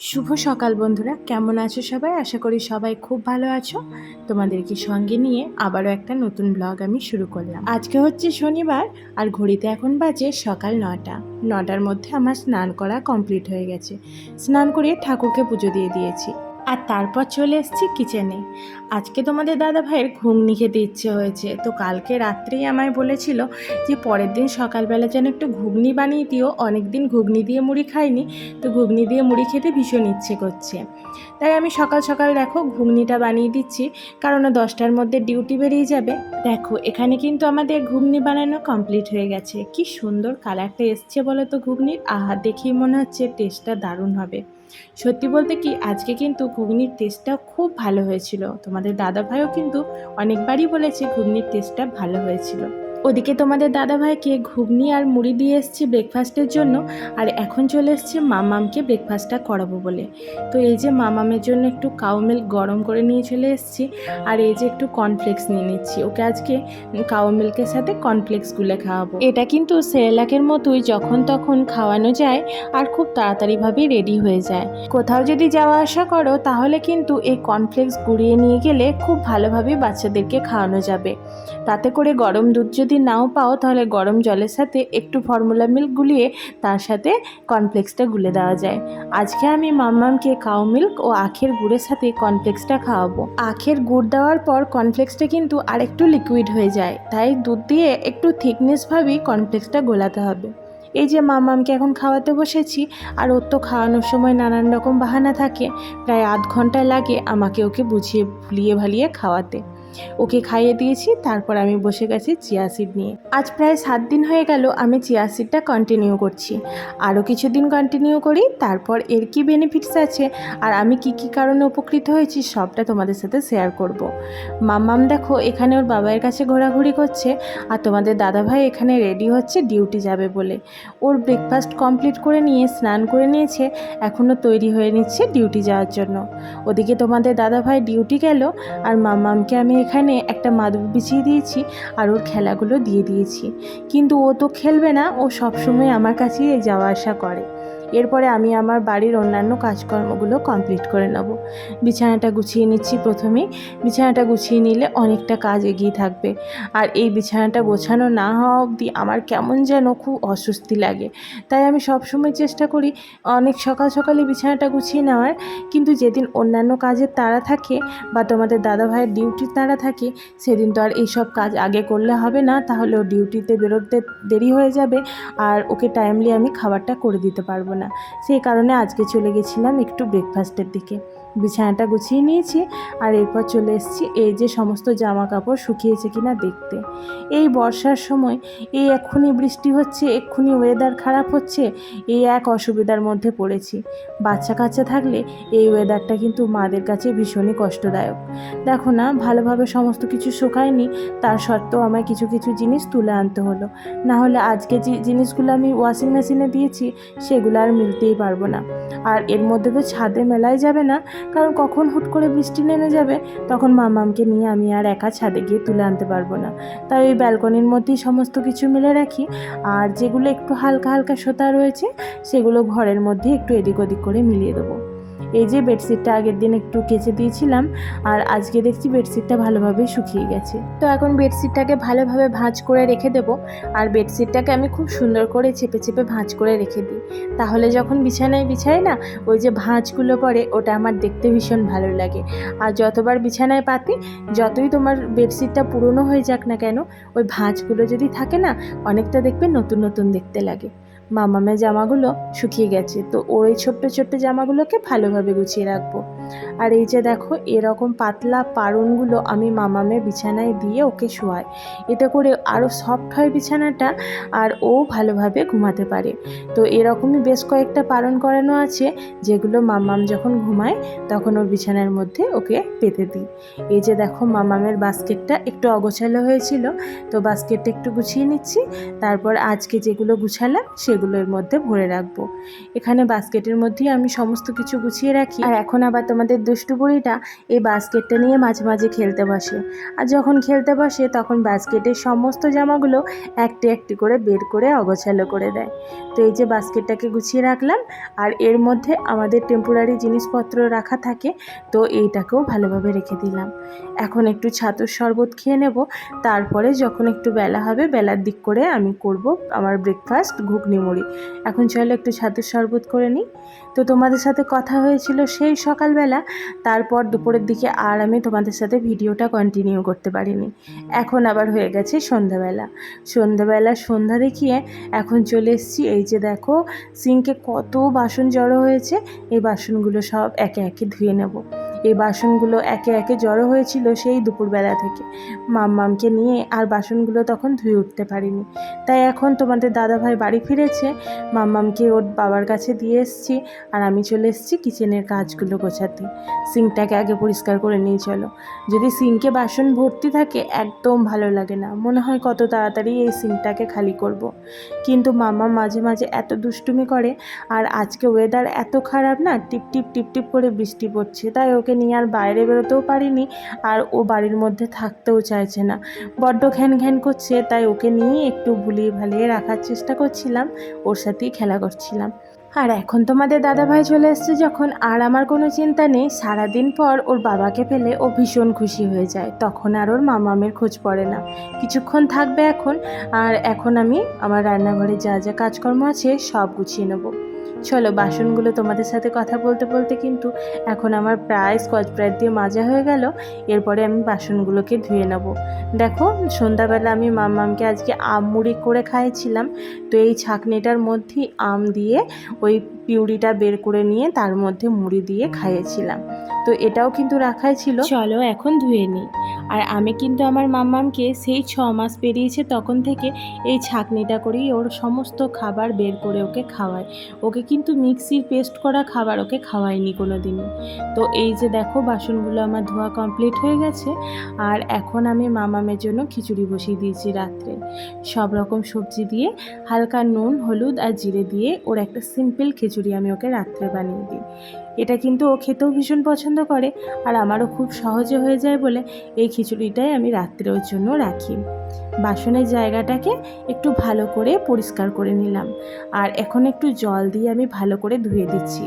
শুভ সকাল বন্ধুরা, কেমন আছো সবাই? আশা করি সবাই খুব ভালো আছো। তোমাদেরকে সঙ্গে নিয়ে আবারও একটা নতুন ব্লগ আমি শুরু করলাম। আজকে হচ্ছে শনিবার আর ঘড়িতে এখন বাজে সকাল নটা নটার মধ্যে আমার স্নান করা কমপ্লিট হয়ে গেছে। স্নান করে ঠাকুরকে পুজো দিয়ে দিয়েছি। আর তারপর চলে এসেছি কিচেনে আজকে তোমাদের দাদা ভাইয়ের ঘুগনি খেতে ইচ্ছে হয়েছে। তো কালকে রাত্রেই আমায় বলেছিল যে পরের দিন সকালবেলা যেন একটু ঘুগনি বানিয়ে দিও। অনেক দিন ঘুগনি দিয়ে মুড়ি খাইনি। তো ঘুগনি দিয়ে মুড়ি খেতে ভীষণ ইচ্ছে করছে। তাই আমি সকাল সকাল দেখো ঘুগনিটা বানিয়ে দিচ্ছি। কারণ দশটার মধ্যে ডিউটি বেরিয়ে যাবে। দেখো, এখানে কিন্তু আমাদের ঘুগনি বানানো কমপ্লিট হয়ে গেছে। কি সুন্দর কালারটা এসছে বলো তো ঘুগনির। আহা, দেখেই মনে হচ্ছে টেস্টটা দারুণ হবে। সত্যি বলতে কি, আজকে কিন্তু ঘুগনির টেস্টটা খুব ভালো হয়েছিল। তোমাদের দাদা ভাইও কিন্তু অনেকবারই বলেছে ঘুগনির টেস্টটা ভালো হয়েছিল। ওদিকে তোমাদের দাদা ভাইকে ঘুগনি আর মুড়ি দিয়ে এসছি ব্রেকফাস্টের জন্য, আর এখন চলে এসছে মামামকে ব্রেকফাস্টটা করাবো বলে। তো এই যে মামামের জন্য একটু কাউ মিল্ক গরম করে নিয়ে চলে এসেছি, আর এই যে একটু কর্নফ্লেক্স নিয়ে নিচ্ছি। ওকে আজকে কাউ মিল্কের সাথে কর্নফ্লেক্স গুলে খাওয়াবো। এটা কিন্তু সেরেলাকের মতোই যখন তখন খাওয়ানো যায় আর খুব তাড়াতাড়িভাবেই রেডি হয়ে যায়। কোথাও যদি যাওয়া আসা করো, তাহলে কিন্তু এই কর্নফ্লেক্স গুঁড়িয়ে নিয়ে গেলে খুব ভালোভাবে বাচ্চাদেরকে খাওয়ানো যাবে। তাতে করে গরম দুধ যদি নাও পাও তাহলে গরম জলের সাথে একটু ফর্মুলা মিল্ক গুলিয়ে তার সাথে কর্নফ্লেক্সটা গুলে দেওয়া যায়। আজকে আমি মাম্মামকে কাউ মিল্ক ও আখের গুড়ের সাথে কর্নফ্লেক্সটা খাওয়াবো। আখের গুড় দেওয়ার পর কর্নফ্লেক্সটা কিন্তু আরেকটু লিকুইড হয়ে যায়। তাই দুধ দিয়ে একটু থিকনেসভাবেই কর্নফ্লেক্সটা গোলাতে হবে। এই যে মামামকে এখন খাওয়াতে বসেছি, আর ওর তো খাওয়ানোর সময় নানান রকম বাহানা থাকে। প্রায় আধ ঘণ্টা লাগে আমাকে ওকে বুঝিয়ে, ভুলিয়ে ভালিয়ে খাওয়াতে। ওকে খাইয়ে দিয়েছি, তারপর আমি বসে গেছি চিয়া সিড নিয়ে। আজ প্রায় সাত দিন হয়ে গেল আমি চিয়া সিডটা কন্টিনিউ করছি। আরও কিছুদিন কন্টিনিউ করি, তারপর এর কি বেনিফিটস আছে আর আমি কি কি কারণে উপকৃত হয়েছি সবটা তোমাদের সাথে শেয়ার করব। মাম্মাম দেখো, এখানে ওর বাবার কাছে ঘোরাঘুরি করছে আর তোমাদের দাদাভাই এখানে রেডি হচ্ছে ডিউটি যাবে বলে। ওর ব্রেকফাস্ট কমপ্লিট করে নিয়ে, স্নান করে নিয়েছে, এখনও তৈরি হয়ে নিচ্ছে ডিউটি যাওয়ার জন্য। ওদিকে তোমাদের দাদাভাই ডিউটি গেল আর মাম্মামকে আমি এখানে একটা মাদুর বিছিয়ে দিয়েছি আর ওর খেলাগুলো দিয়ে দিয়েছি। কিন্তু ও তো খেলবে না, ও সবসময় আমার কাছেই যাওয়া আসা করে। এরপরে আমি আমার বাড়ির অন্যান্য কাজকর্মগুলো কমপ্লিট করে নেব। বিছানাটা গুছিয়ে নিচ্ছি প্রথমেই। বিছানাটা গুছিয়ে নিলে অনেকটা কাজ এগিয়ে থাকবে। আর এই বিছানাটা গোছানো না হওয়া অবধি আমার কেমন যেন খুব অস্বস্তি লাগে। তাই আমি সবসময় চেষ্টা করি অনেক সকাল সকালে বিছানাটা গুছিয়ে নেওয়ার। কিন্তু যেদিন অন্যান্য কাজের তাড়া থাকে বা তোমাদের দাদা ভাইয়ের ডিউটির তাড়া থাকে, সেদিন তো আর এইসব কাজ আগে করলে হবে না। তাহলে ও ডিউটিতে বেরোতে দেরি হয়ে যাবে। আর ওকে টাইমলি আমি খাবারটা করে দিতে পারব না। সেই কারণে আজকে চলে গেছিলাম একটু ব্রেকফাস্টের দিকে। বিছানাটা গুছিয়ে নিয়েছি আর এরপর চলে এসেছি এই যে সমস্ত জামা কাপড় শুকিয়েছে কিনা দেখতে। এই বর্ষার সময় এই এক্ষুনি বৃষ্টি হচ্ছে, এক্ষুনি ওয়েদার খারাপ হচ্ছে, এই এক অসুবিধার মধ্যে পড়েছি। বাচ্চা কাচ্চা থাকলে এই ওয়েদারটা কিন্তু মাদের কাছে ভীষণই কষ্টদায়ক। দেখো না, ভালোভাবে সমস্ত কিছু শুকায়নি, তার সত্ত্বেও আমায় কিছু কিছু জিনিস তুলে আনতে হলো। না হলে আজকে যে জিনিসগুলো আমি ওয়াশিং মেশিনে দিয়েছি, সেগুলো আর মিলতেই পারব না। আর এর মধ্যে তো ছাদে মেলাই যাবে না কারণ কখন হুট করে বৃষ্টি নেমে যাবে, তখন মামামকে নিয়ে আমি আর একা ছাদে গিয়ে তুলে আনতে পারব না। তাই ওই ব্যালকনির মধ্যেই সমস্ত কিছু মিলে রাখি। আর যেগুলো একটু হালকা হালকা সোতা রয়েছে, সেগুলো ঘরের মধ্যে একটু এদিক ওদিক করে মিলিয়ে দেবো। এই যে বেডশিটটা আগের দিন একটু কেচে দিয়েছিলাম, আর আজকে দেখছি বেডশিটটা ভালোভাবে শুকিয়ে গেছে। তো এখন বেডশিটটাকে ভালোভাবে ভাঁজ করে রেখে দেবো, আর বেডশিটটাকে আমি খুব সুন্দর করে চেপে চেপে ভাঁজ করে রেখে দিই। তাহলে যখন বিছানায় বিছাই না, ওই যে ভাঁজগুলো পড়ে, ওটা আমার দেখতে ভীষণ ভালো লাগে। আর যতবার বিছানায় পাতি, যতই তোমার বেডশিটটা পুরনো হয়ে যাক না কেন, ওই ভাঁজগুলো যদি থাকে না, অনেকটা দেখবে নতুন নতুন দেখতে লাগে। মামামের জামাগুলো শুকিয়ে গেছে তো ওই ছোট্ট ছোট্ট জামাগুলোকে ভালোভাবে গুছিয়ে রাখব। আর এই যে দেখো, এরকম পাতলা পারনগুলো আমি মামামের বিছানায় দিয়ে ওকে শোয়াই। এতে করে আরও সফট হয় বিছানাটা আর ও ভালোভাবে ঘুমাতে পারে। তো এরকমই বেশ কয়েকটা পালন করানো আছে, যেগুলো মামাম যখন ঘুমায়, তখন ওর বিছানার মধ্যে ওকে পেতে দিই। এই যে দেখো, মামামের বাস্কেটটা একটু অগোছালো হয়েছিল, তো বাস্কেটটা একটু গুছিয়ে নিচ্ছি। তারপর আজকে যেগুলো গুছালাম, সেগুলোর মধ্যে ভরে রাখব। এখানে বাস্কেটের মধ্যেই আমি সমস্ত কিছু গুছিয়ে রাখি। আর এখন আবার তোমার আমাদের দুষ্টু বুড়িটা এই বাস্কেটটা নিয়ে মাঝে মাঝে খেলতে বসে। আর যখন খেলতে বসে, তখন বাস্কেটের সমস্ত জামাগুলো একটি একটি করে বের করে অগোছালো করে দেয়। তো এই যে বাস্কেটটাকে গুছিয়ে রাখলাম, আর এর মধ্যে আমাদের টেম্পোরারি জিনিসপত্র রাখা থাকে, তো এইটাকেও ভালোভাবে রেখে দিলাম। এখন একটু ছাতুর শরবত খেয়ে নেব, তারপরে যখন একটু বেলা হবে, বেলার দিক করে আমি করব আমার ব্রেকফাস্ট ঘুগনি মুড়ি। এখন চলো একটু ছাতুর শরবত করে নিই। তো তোমাদের সাথে কথা হয়েছিল সেই সকালবেলা। তারপর দুপুরের দিকে আর আমি তোমাদের সাথে ভিডিওটা কন্টিনিউ করতে পারিনি। এখন আবার হয়ে গেছে সন্ধ্যাবেলা। সন্ধ্যাবেলা সন্ধ্যা দেখিয়ে এখন চলে এসেছি, এই যে দেখো সিঙ্কে কত বাসন জড়ো হয়েছে, এই বাসনগুলো সব একে একে ধুয়ে নেব। এই বাসনগুলো একে একে জড়ো হয়েছিল সেই দুপুরবেলা থেকে। মাম্মামকে নিয়ে আর বাসনগুলো তখন ধুয়ে উঠতে পারিনি। তাই এখন তোমাদের দাদাভাই বাড়ি ফিরেছে। মাম্মামকে ওর বাবার কাছে দিয়ে এসেছি আর আমি চলে এসেছি কিচেনের কাজগুলো গোছাতে। সিঙ্কটাকে আগে পরিষ্কার করে নিয়ে চলো। যদি সিঙ্কে বাসন ভর্তি থাকে, একদম ভালো লাগে না। মনে হয় কত তাড়াতাড়ি এই সিঙ্কটাকে খালি করব। কিন্তু মামা মাঝে মাঝে এত দুষ্টুমি করে আর আজকে ওয়েদার এত খারাপ না টিপ টিপ টিপ টিপ করে বৃষ্টি পড়ছে। তাই ওকে নিয়ে আর বাইরে বেরোতেও পারিনি আর ও বাড়ির মধ্যে থাকতেও চাইছে না। বড্ড ঘ্যান ঘ্যান করছে, তাই ওকে নিয়ে একটু ভুলিয়ে ভালিয়ে রাখার চেষ্টা করছিলাম, ওর সাথেই খেলা করছিলাম। আর এখন তোমাদের দাদাভাই চলে এসছে যখন আর আমার কোনো চিন্তা নেই, সারাদিন পর ওর বাবাকে পেলে ও ভীষণ খুশি হয়ে যায়। তখন আর ওর মামামের খোঁজ পড়ে না। কিছুক্ষণ থাকবে এখন, আর এখন আমি আমার রান্নাঘরে যা যা কাজকর্ম আছে সব গুছিয়ে নেব। চলো, বাসনগুলো তোমাদের সাথে কথা বলতে বলতে কিন্তু এখন আমার প্রায় স্কচ ব্রাইট দিয়ে মাজা হয়ে গেল। এরপরে আমি বাসনগুলোকে ধুয়ে নেব। দেখো, সন্ধ্যাবেলা আমি মাম্মামকে আজকে আম মুড়ি করে খাইয়েছিলাম তো এই ছাকনিটার মধ্যেই আম দিয়ে ওই পিউরিটা বের করে নিয়ে তার মধ্যে মুড়ি দিয়ে খাইয়েছিলাম। তো এটাও কিন্তু রাখাই ছিল। চলো এখন ধুয়ে নিই। আর আমি কিন্তু আমার মাম্মামকে সেই ছ মাস পেরিয়েছে তখন থেকে এই ছাকনিটা করেই ওর সমস্ত খাবার বের করে ওকে খাওয়াই ওকে কিন্তু মিক্সির পেস্ট করা খাবার ওকে খাওয়াইনি কোনো দিনই তো এই যে দেখো বাসনগুলো আমার ধোয়া কমপ্লিট হয়ে গেছে আর এখন আমি মামামের জন্য খিচুড়ি বসিয়ে দিয়েছি রাত্রে। সব রকম সবজি দিয়ে হালকা নুন, হলুদ আর জিরে দিয়ে ওর একটা সিম্পল খিচুড়ি আমি ওকে রাত্রে বানিয়ে দিই। এটা কিন্তু ও খেতেও ভীষণ পছন্দ করে আর আমারও খুব সহজে হয়ে যায় বলে এই খিচুড়িটাই আমি রাত্রে ওর জন্য রাখি। বাসনের জায়গাটাকে একটু ভালো করে পরিষ্কার করে নিলাম আর এখন একটু জল দিয়ে আমি ভালো করে ধুয়ে দিচ্ছি।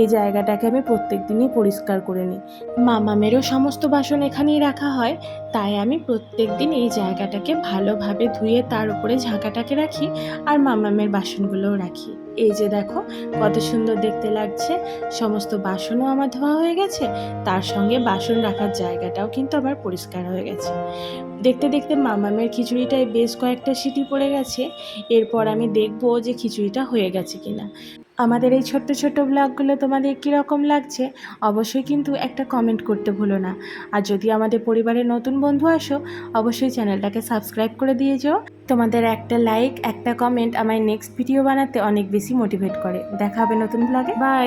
এই জায়গাটাকে আমি প্রত্যেক দিনই পরিষ্কার করে নিই। মামামেরও সমস্ত বাসন এখানেই রাখা হয়, তাই আমি প্রত্যেক দিন এই জায়গাটাকে ভালোভাবে ধুয়ে তার উপরে ঝাঁকাটাকে রাখি আর মামামের বাসনগুলোও রাখি। এই যে দেখো, কত সুন্দর দেখতে লাগছে। সমস্ত বাসনও আমার ধোয়া হয়ে গেছে, তার সঙ্গে বাসন রাখার জায়গাটাও কিন্তু আমার পরিষ্কার হয়ে গেছে। দেখতে দেখতে মামামের খিচুড়িটায় বেশ কয়েকটা সিটি পড়ে গেছে, এরপর আমি দেখব যে খিচুড়িটা হয়ে গেছে কিনা। আমাদের এই ছোট্ট ছোট্ট ব্লগগুলো তোমাদের কীরকম লাগছে অবশ্যই কিন্তু একটা কমেন্ট করতে ভুলো না। আর যদি আমাদের পরিবারের নতুন বন্ধু আসো, অবশ্যই চ্যানেলটাকে সাবস্ক্রাইব করে দিয়ে যাও। তোমাদের একটা লাইক একটা কমেন্ট আমার নেক্সট ভিডিও বানাতে অনেক বেশি মোটিভেট করে। দেখা হবে নতুন ব্লগে বাই